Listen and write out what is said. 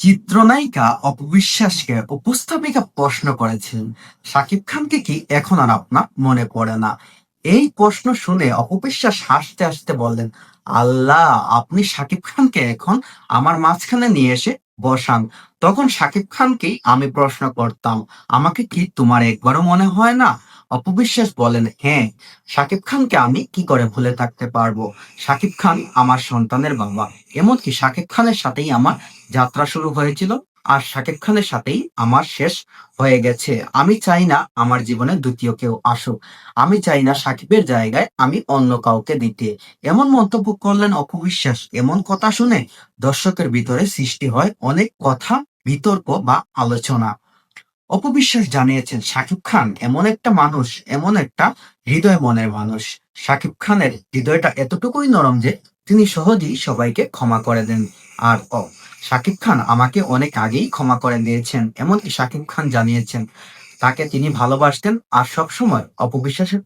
চিত্রনায়িকা অপবিশ্বাসকে উপস্থাপিকা প্রশ্ন করেছেন, শাকিব খানকে কি এখন আর আপনার মনে পড়ে না? এই প্রশ্ন শুনে অপবিশ্বাস হাসতে হাসতে বললেন, আল্লাহ, আপনি শাকিব খানকে এখন আমার মাঝখানে নিয়ে এসে বসান। তখন শাকিব খানকেই আমি প্রশ্ন করতাম। আমাকে কি তোমার একবারও মনে হয় না? অপবিশ্বাস বলেন হ্যাঁ শাকিব খানকে আমি কি করে ভুলে থাকতে পারব? শাকিব খান আমার সন্তানের বাবা। এমনকি শাকিব খানের সাথেই আমার যাত্রা শুরু হয়েছিল আর শাকিব খানের সাথেই আমার শেষ হয়ে গেছে। আমি চাই না আমার জীবনে দ্বিতীয় কেউ আসুক। আমি চাই না সাকিবের জায়গায় আমি অন্য কাউকে দিতে। এমন মন্তব্য করলেন অপবিশ্বাস। এমন কথা শুনে দর্শকের ভিতরে সৃষ্টি হয় অনেক কথা, বিতর্ক বা আলোচনা। অপবিশ্বাস জানিয়েছেন শাকিব খান, এমন একটা মানুষ, এমন একটা হৃদয় মনের মানুষ। শাকিব খানের হৃদয়টা এতটুকুই নরম যে তিনি সহজেই সবাইকে ক্ষমা করে দেন। আর, ও, শাকিব খান আমাকে অনেক আগেই ক্ষমা করে দিয়েছেন, এমনকি শাকিব খান জানিয়েছেন, তাকে তিনি ভালোবাসতেন আর সবসময় অপবিশ্বাসের